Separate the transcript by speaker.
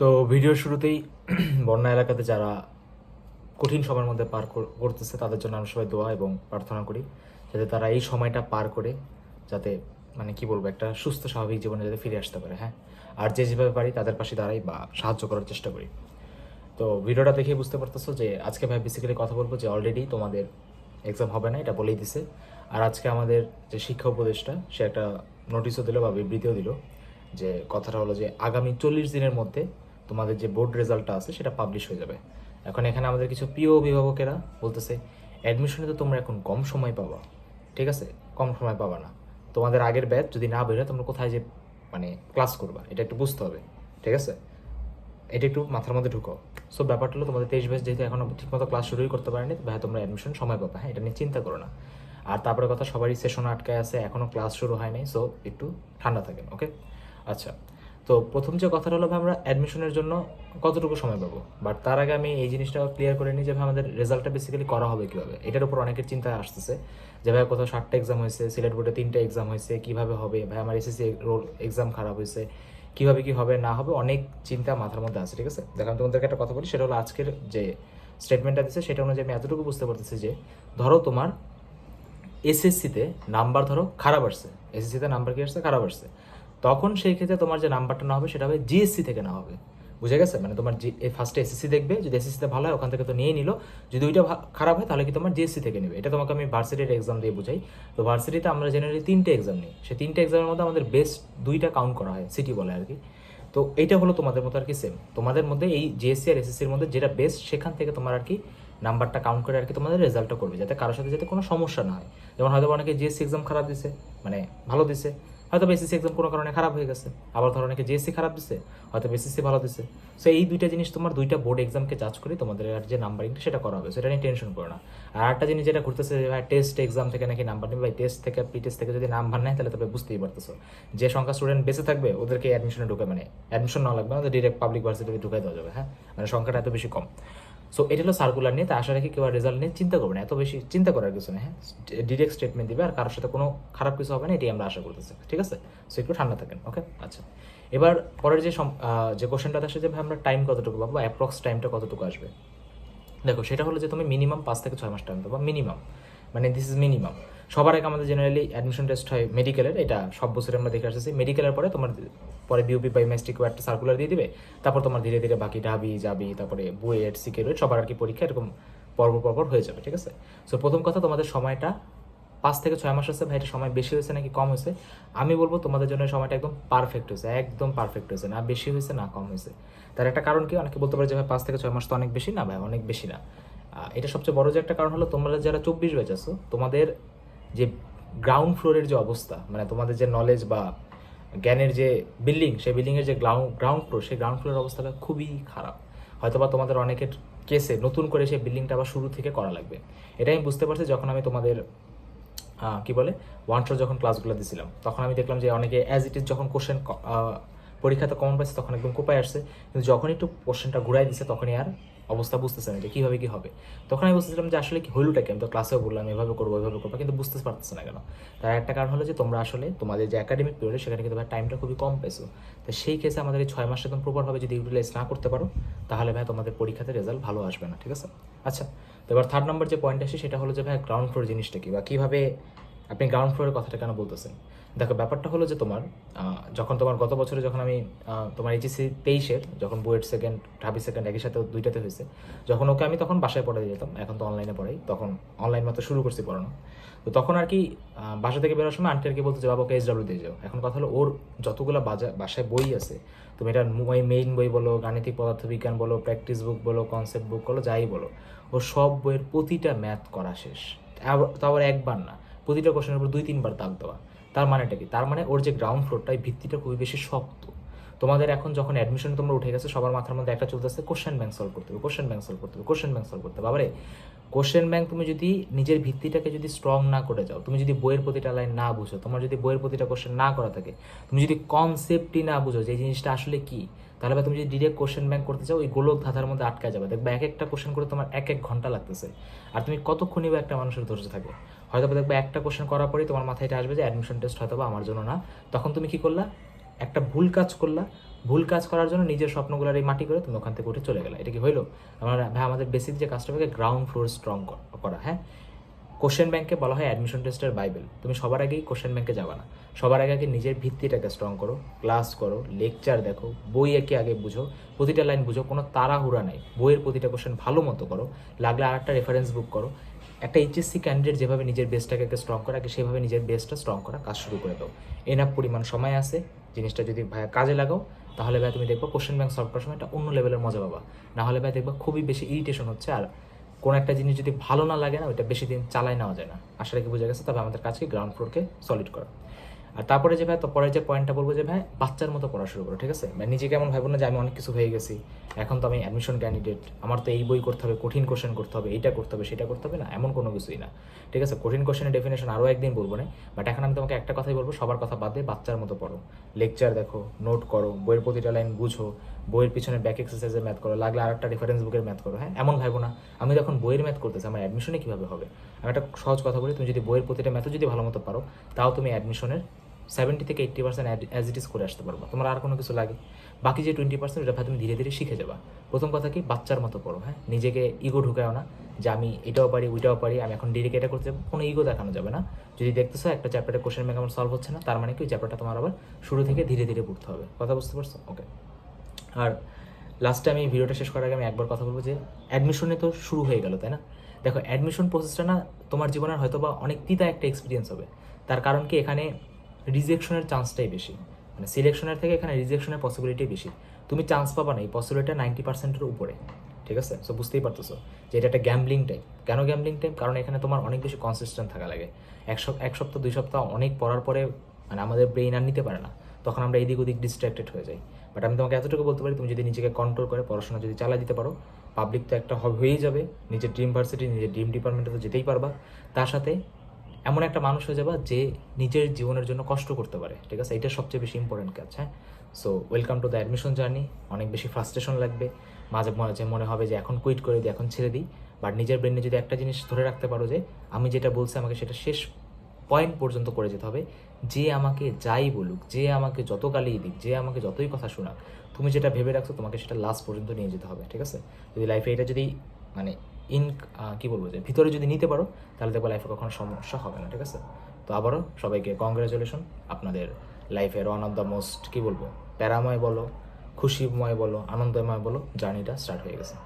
Speaker 1: তো ভিডিওর শুরুতেই বন্যা এলাকাতে যারা কঠিন সময়ের মধ্যে পার করতেছে, তাদের জন্য আমরা সবাই দোয়া এবং প্রার্থনা করি যাতে তারা এই সময়টা পার করে যাতে মানে কি বলব, একটা সুস্থ, স্বাভাবিক জীবনে যাতে ফিরে আসতে পারে হ্যাঁ? আর যে যেভাবে পারি তাদের পাশে দাঁড়াই বা সাহায্য করার চেষ্টা করি। তো ভিডিওটা দেখে বুঝতে পারতেছো যে আজকে ভাই বেসিক্যালি কথা বলব যে অলরেডি তোমাদের এক্সাম হবে না, এটা বলেই দিছে। আর আজকে আমাদের যে শিক্ষা উপদেষ্টা, সে একটা নোটিশও দিল বা বিবৃতিও দিল যে কথাটা হলো যে আগামী চল্লিশ দিনের মধ্যে তোমাদের যে বোর্ড রেজাল্টটা আছে, সেটা পাবলিশ হয়ে যাবে। এখন এখানে আমাদের কিছু প্রিয় অভিভাবকেরা বলতেছে অ্যাডমিশনে তো তোমরা এখন কম সময় পাবা। ঠিক আছে? কম সময় পাবা না। তোমাদের আগের ব্যাচ যদি না বেরোয় তোমরা কোথায় যে মানে ক্লাস করবা? এটা একটু বুঝতে হবে। ঠিক আছে? এটা একটু মাথার মধ্যে ঢুকো। সো ব্যাপারটা হলো তোমাদের তেইশ ব্যাচ যেহেতু এখনও ঠিকমতো ক্লাস শুরুই করতে পারেনি ভাই তোমরা অ্যাডমিশন সময় পাবে। হ্যাঁ এটা নিয়ে চিন্তা করো না। আর তারপরে কথা, সবারই সেশন আটকায় আছে এখনও ক্লাস শুরু হয় নাই সো একটু ঠান্ডা থাকেন ওকে আচ্ছা তো প্রথম যে কথাটা হলো, ভাই, আমরা অ্যাডমিশনের জন্য কতটুকু সময় পাবো? বাট তার আগে আমি এই জিনিসটা ক্লিয়ার করে নিই যে, ভাই, আমাদের রেজাল্টটা বেসিক্যালি করা হবে কীভাবে? এটার উপর অনেকের চিন্তা আসতেছে যে, ভাই, কোথাও ষাটটা এক্সাম হয়েছে, সিলেট বোর্ডে তিনটা এক্সাম হয়েছে, কীভাবে হবে? ভাই, আমার এসএসসি রোল এক্সাম খারাপ হয়েছে, কীভাবে কী হবে, না হবে? অনেক চিন্তা মাথার মধ্যে আছে, ঠিক আছে? দেখো, আমি তোমাদেরকে একটা কথা বলি, সেটা হলো আজকের যে স্টেটমেন্টটা দিচ্ছে সেটা অনুযায়ী আমি এতটুকু বুঝতে পারতেছি যে, ধরো তোমার এসএসসিতে নাম্বার ধরো খারাপ আসছে এসএসসিতে নাম্বার কি আসছে? খারাপ আসছে। তখন সেই ক্ষেত্রে তোমার যে নাম্বারটা না হবে সেটা হবে জিএসসি থেকে না হবে। বুঝে গেছে? মানে তোমার জি ফার্স্টে এসএসসি দেখবে, যদি এসএসসিতে ভালো হয় ওখান থেকে তো নিয়েই নিল। যদি ওইটা খারাপ হয় তাহলে কি তোমার জিএসসি থেকে নেবে। এটা তোমাকে আমি ভার্সিটির এক্সাম দিয়ে বুঝাই। তো ভার্সিটিতে আমরা জেনারেলি তিনটে এক্সাম নিই। সেই তিনটে এক্সামের মধ্যে আমাদের বেস্ট দুইটা কাউন্ট করা হয় সিটি বলে আর কি তো এইটা হলো তোমাদের মতো আর কি সেম তোমাদের মধ্যে এই জিএসসি আর এসএসসির মধ্যে যেটা বেস্ট সেখান থেকে তোমার আর কি নাম্বারটা কাউন্ট করে আর কি তোমাদের রেজাল্টটা করবে, যাতে কারোর সাথে যাতে কোনো সমস্যা না হয়। যেমন হয়তো অনেকে জিএসসি এক্সাম খারাপ দিছে মানে ভালো দিছে। হয়তো এসএসসি এক্সাম কোনো কারণে খারাপ হয়ে গেছে। আবার ধরো অনেকে জিএসসি খারাপ দিছে, হয়তো এসএসসি ভালো দিছে। সো এই দুইটা জিনিস তোমার দুইটা বোর্ড এক্সামকে জাজ করে তোমাদের আর যে নাম্বারিংটা সেটা করা হবে। সেটা নিয়ে টেনশন করো না। আর একটা জিনিস যেটা ঘুরতেছে ভাই টেস্ট এক্সাম থেকে নাকি নাম্বার নেবে? ভাই টেস্ট থেকে প্রি টেস্ট থেকে যদি নাম্বার নেয়, তাহলে তবে বুঝতেই পারতেছো। যে সংখ্যা স্টুডেন্ট বেঁচে থাকবে, ওদেরকে অ্যাডমিশনে ঢুকে মানে অ্যাডমিশন না লাগবে না ডিরেক্ট পাবলিক ভার্সিটিতে ঢুকাই দেওয়া যাবে হ্যাঁ? মানে সংখ্যাটা এত বেশি কম। সো এটা হলো সার্কুলার নিয়ে, তা আশা রাখি কেউ রেজাল্ট নিয়ে চিন্তা করবে না, এত বেশি চিন্তা করার কিছু নেই হ্যাঁ? ডিরেক্ট স্টেটমেন্ট দিবে, আর কারোর সাথে কোনো খারাপ কিছু হবে না এটি আমরা আশা করতেছি, ঠিক আছে? সো একটু ঠান্ডা থাকেন ওকে আচ্ছা। এবার পরের যে যে কোশ্চেনটা আসে যে ভাই আমরা টাইম কতটুকু পাবো অ্যাপ্রক্স টাইমটা কতটুকু আসবে? দেখো, সেটা হলো যে তুমি মিনিমাম পাঁচ থেকে ছয় মাস টাইম পাবা মিনিমাম মানে দিস ইজ মিনিমাম সবার আগে আমাদের জেনারেলি অ্যাডমিশন টেস্ট হয় মেডিকেলের এটা সব বছরে আমরা দেখে আসতেছি। মেডিকেলের পরে তোমার পরে বিউপি বা এমএসটিকে একটা সার্কুলার দিয়ে দিবে, তারপর তোমার ধীরে ধীরে বাকি ডাবি যাবি তারপরে বুয়েট সিকের সবার আর কি পরীক্ষা এরকম পর্ব পরপর হয়ে যাবে, ঠিক আছে? সো প্রথম কথা তোমাদের সময়টা, পাঁচ থেকে ছয় মাস হচ্ছে ভাই, এটা সময় বেশি হয়েছে নাকি কম হয়েছে? আমি বলব তোমাদের জন্য সময়টা একদম পারফেক্ট হয়েছে, একদম পারফেক্ট হয়েছে, না বেশি হয়েছে, না কম হয়েছে। তার একটা কারণ কি, অনেকে বলতে পারে যে ভাই, পাঁচ থেকে ছয় মাস তো অনেক বেশি, না ভাই, অনেক বেশি না। এটা সবচেয়ে বড় যে একটা কারণ হলো, তোমরা যারা চব্বিশ ব্যাচ আছো, তোমাদের যে গ্রাউন্ড ফ্লোরের যে অবস্থা মানে তোমাদের যে নলেজ বা জ্ঞানের যে বিল্ডিং সেই বিল্ডিংয়ের যে গ্রাউন্ড গ্রাউন্ড ফ্লোর সেই গ্রাউন্ড ফ্লোরের অবস্থাটা খুবই খারাপ। হয়তোবা তোমাদের অনেকের কেসে নতুন করে সেই বিল্ডিংটা আবার শুরু থেকে করা লাগবে। এটা আমি বুঝতে পারছি যখন আমি তোমাদের কি বলে ওয়ান শো যখন ক্লাসগুলো দিছিলাম, তখন আমি দেখলাম যে অনেকে অ্যাজ ইট ইজ যখন কোশ্চেন পরীক্ষাতে কমন পাইছে তখন একদম কোপায় আসছে। কিন্তু যখন একটু কোশ্চেনটা ঘুরাই দিছে, তখনই আর অবস্থা বুঝতেছে না যে কীভাবে কী হবে। তখন আমি বুঝতেছিলাম যে আসলে কি, হইলটা কি? আমি তো ক্লাসেও বললাম, এভাবে করব এভাবে করব। কিন্তু বুঝতে পারতেছে না কেন। তার একটা কারণ হলো যে, তোমরা আসলে তোমাদের যে একাডেমিক পিরিয়ড সেখানে কিন্তু ভাই টাইমটা খুবই কম পেয়েছ। তো সেই কেসে আমাদের এই ছয় মাস একদম প্রপারভাবে যদি ইউটিলাইজ না করতে পারো, তাহলে ভাই তোমাদের পরীক্ষাতে রেজাল্ট ভালো আসবে না, ঠিক আছে? আচ্ছা তো এবার থার্ড নম্বর যে পয়েন্ট আসে, সেটা হলো যে ভাই গ্রাউন্ড ফ্লোর জিনিসটা কি? বা কীভাবে আপনি গ্রাউন্ড ফ্লোরের কথাটা কেন বলতেছেন? দেখো, ব্যাপারটা হলো যে তোমার যখন তোমার গত বছরে যখন আমি তোমার এইচএসসি তেইশের, যখন বুয়েট সেকেন্ড ঢাবি সেকেন্ড একই সাথে দুইটাতে হয়েছে, যখন ওকে আমি তখন বাসায় পড়াতে যেতাম, এখন তো অনলাইনে পড়াই, তখন অনলাইন মাত্র শুরু করছি পড়ানো। তো তখন আর কি বাসা থেকে বেরোর সময় আন্টি আর কি বলতো যে বাবা ওকে এস ডাব্লিউ দিয়ে যাও। এখন কথা হলো ওর যতগুলো বাজা, বাসায় বই আছে, তুমি এটা মেইন বই বলো, গাণিতিক পদার্থবিজ্ঞান বলো প্র্যাকটিস বুক বলো কনসেপ্ট বুক বলো, যাই বলো, ওর সব বইয়ের প্রতিটা ম্যাথ করা শেষ। আবার একবার না। প্রতিটা কোশ্চেনের উপর দুই, তিনবার দাগ দেওয়া। তার মানেটা কি? তার মানে ওর যে গ্রাউন্ড ফ্লোরটা এই ভিত্তিটা খুবই বেশি শক্ত। তোমাদের এখন যখন অ্যাডমিশন তোমরা উঠে গেছে, সবার মাথার মধ্যে একটা চলতেছে কোশ্চেন ব্যাংক সলভ করতে হবে কোশ্চেন ব্যাংক সলভ করতে হবে কোশ্চেন ব্যাংক সলভ করতে হবে। কোশ্চেন ব্যাংক তুমি যদি নিজের ভিত্তিটাকে যদি স্ট্রং না করে যাও, তুমি যদি বইয়ের প্রতিটা লাইন না বুঝো, তোমার যদি বইয়ের প্রতিটা কোশ্চেন না করা থাকে, তুমি যদি কনসেপ্টই না বুঝো যে জিনিসটা আসলে কি, তাহলে তুমি যদি ডিরেক্ট কোশ্চেন ব্যাংক করতে চাও, ওই গোলক ধাঁধার মধ্যে আটকা যাবে। দেখবে এক একটা কোশ্চেন করে তোমার এক এক ঘণ্টা লাগতেছে। আর তুমি কতক্ষণই বা একটা মানুষের ধৈর্য থাকবে? হয়তো দেখবে একটা কোশ্চেন করার পরেই তোমার মাথায় এটা আসবে যে অ্যাডমিশন টেস্ট হয়তো আমার জন্য না। তখন তুমি কি করলা? একটা ভুল কাজ করলা। ভুল কাজ করার জন্য নিজের স্বপ্নগুলোর এই মাটি করে তুমি ওখান থেকে উঠে চলে গেলে। এটা কি হইল? আমার ভাই আমাদের বেসিক যে কাজটা হবে গ্রাউন্ড ফ্লোর স্ট্রং করা হ্যাঁ? কোশ্চেন ব্যাংকে বলা হয় অ্যাডমিশন টেস্টের বাইবেল। তুমি সবার আগেই কোশ্চেন ব্যাংকে যাবা না। সবার আগে আগে নিজের ভিত্তিটাকে স্ট্রং করো ক্লাস করো লেকচার দেখো, বই একে আগে বুঝো, প্রতিটা লাইন বুঝো, কোনো তাড়াহুড়া নাই। বইয়ের প্রতিটা কোশ্চেন ভালো মতো করো, লাগলে আর একটা রেফারেন্স বুক করো। একটা এইচএসসি ক্যান্ডিডেট যেভাবে নিজের বেসটাকে স্ট্রং করা সেভাবে নিজের বেসটা স্ট্রং করা কাজ শুরু করে দাও। এনাফ পরিমাণ সময় আছে, জিনিসটা যদি ভাইয়া কাজে লাগাও, তাহলে ভাই তুমি দেখব কোশ্চেন ব্যাংক সলভ করার সময় একটা অন্য লেভেলের মজা পাবা। না হলে ভাই দেখবা খুবই বেশি ইরিটেশন হচ্ছে আর কোনো একটা জিনিস যদি ভালো না লাগে না, ওইটা বেশি দিন চালায় নেওয়া যায় না। আশা রাখি বোঝা গেছে, তবে আমাদের কাছে গ্রাউন্ড ফ্লোরকে সলিড করা। আর তারপরে যে ভাই, তো পরের যে পয়েন্টটা বলব যে ভাই, বাচ্চার মতো পড়া শুরু করো, ঠিক আছে? মানে নিজেকে এমন ভাববো না যে আমি অনেক কিছু হয়ে গেছি, এখন তো আমি অ্যাডমিশন ক্যান্ডিডেট আমার তো এই বই করতে হবে, কঠিন কোশ্চেন করতে হবে, এইটা করতে হবে, সেটা করতে হবে না, এমন কোনো কিছুই না, ঠিক আছে? কঠিন কোশ্চেনের ডেফিনেশন আরও একদিন বলব না বাট এখন আমি তোমাকে একটা কথাই বলব, সবার কথা বাদ দিয়ে বাচ্চার মতো পড়ো। লেকচার দেখো নোট করো, বইয়ের প্রতিটা লাইন বুঝো বইয়ের পিছনে ব্যাক এক্সারসাইজের ম্যাথ করো, লাগলে আর একটা রেফারেন্স বুকের ম্যাথ করো হ্যাঁ? এমন ভাবো না, আমি যখন বইয়ের ম্যাথ করতেছি, আমার অ্যাডমিশনে কীভাবে হবে? আমি একটা সহজ কথা বলি, তুমি যদি বইয়ের প্রতিটা ম্যাথও যদি ভালো মতো পারো, তাও তুমি অ্যাডমিশনের সেভেন্টি থেকে eighty percent as it is করে আসতে পারব। তোমার আর কোনো কিছু লাগে? বাকি যে টোয়েন্টি পার্সেন্ট ওটা তুমি ধীরে ধীরে শিখে যাবা। প্রথম কথা কি? বাচ্চার মতো পড়ো হ্যাঁ? নিজেকে ইগো ঢুকাও না যে আমি এটাও পারি, ওইটাও পারি, আমি এখন ডিরেক্ট এটা করতে কোনো ইগো দেখানো যাবে না। যদি দেখতেছো একটা চ্যাপ্টারে কোশ্চেন ব্যাংক আমার সলভ হচ্ছে না, তার মানে কি? ওই চ্যাপ্টারটা তোমার আবার শুরু থেকে ধীরে ধীরে পড়তে হবে। কথা বুঝতে পারছ? ওকে আর লাস্টে আমি ভিডিওটা শেষ করার আগে আমি একবার কথা বলব যে অ্যাডমিশনে তো শুরু হয়ে গেল, তাই না? দেখো অ্যাডমিশন প্রসেসটা না তোমার জীবনের হয়তো বা অনেক তিতা একটা এক্সপিরিয়েন্স হবে। তার কারণ কি? এখানে রিজেকশনের চান্সটাই বেশি। মানে সিলেকশনের থেকে এখানে রিজেকশনের পসিবিলিটি বেশি। তুমি চান্স পাবা না, এই পসিবিলিটিটা নাইনটি পার্সেন্টের উপরে। ঠিক আছে? সো বুঝতেই পারতেছো? যে এটা একটা গ্যাম্বলিং টাইপ কেন গ্যাম্বলিং টাইপ কারণ এখানে তোমার অনেক বেশি কনসিস্টেন্ট থাকা লাগে। এক সপ- এক সপ্তাহ, দুই সপ্তাহ অনেক পড়ার পরে মানে আমাদের ব্রেইন আর নিতে পারে না। তখন আমরা এদিক ওদিক ডিস্ট্র্যাক্টেড হয়ে যাই। বাট আমি তোমাকে এতটুকু বলতে পারি, তুমি যদি নিজেকে কন্ট্রোল করে, পড়াশোনা যদি চালা দিতে পারো পাবলিক তো একটা হবে হয়েই যাবে। নিজের ড্রিম ভার্সিটি নিজের ড্রিম ডিপার্টমেন্টে তো যেতেই পারবা। তার সাথে এমন একটা মানুষ হয়ে যাবা যে নিজের জীবনের জন্য কষ্ট করতে পারে, ঠিক আছে? এটা সবচেয়ে বেশি ইম্পর্টেন্ট কাজ হ্যাঁ? So welcome to the admission journey অনেক বেশি ফ্রাস্ট্রেশন লাগবে। মাঝে মাঝে মনে হবে যে এখন কুইট করে দিই, এখন ছেড়ে দিই। বাট নিজের ব্রেনে যদি একটা জিনিস ধরে রাখতে পারো যে, আমি যেটা বলছি আমাকে সেটা শেষ পয়েন্ট পর্যন্ত করে যেতে হবে। যে আমাকে যাই বলুক, যে আমাকে যত গালিয়ে দিক, যে আমাকে যতই কথা শোনাক, তুমি যেটা ভেবে রাখছো তোমাকে সেটা লাস্ট পর্যন্ত নিয়ে যেতে হবে, ঠিক আছে? যদি লাইফে এটা যদি মানে ইন কী বলব যে, ভিতরে যদি নিতে পারো, তাহলে দেখব লাইফে কখনো সমস্যা হবে না, ঠিক আছে? তো আবারও সবাইকে কংগ্রাচুলেশন আপনাদের লাইফের ওয়ান অফ দ্য মোস্ট কী বলব, প্যারাময় বলো, খুশিময় বলো, আনন্দময় বলো জার্নিটা স্টার্ট হয়ে গেছে।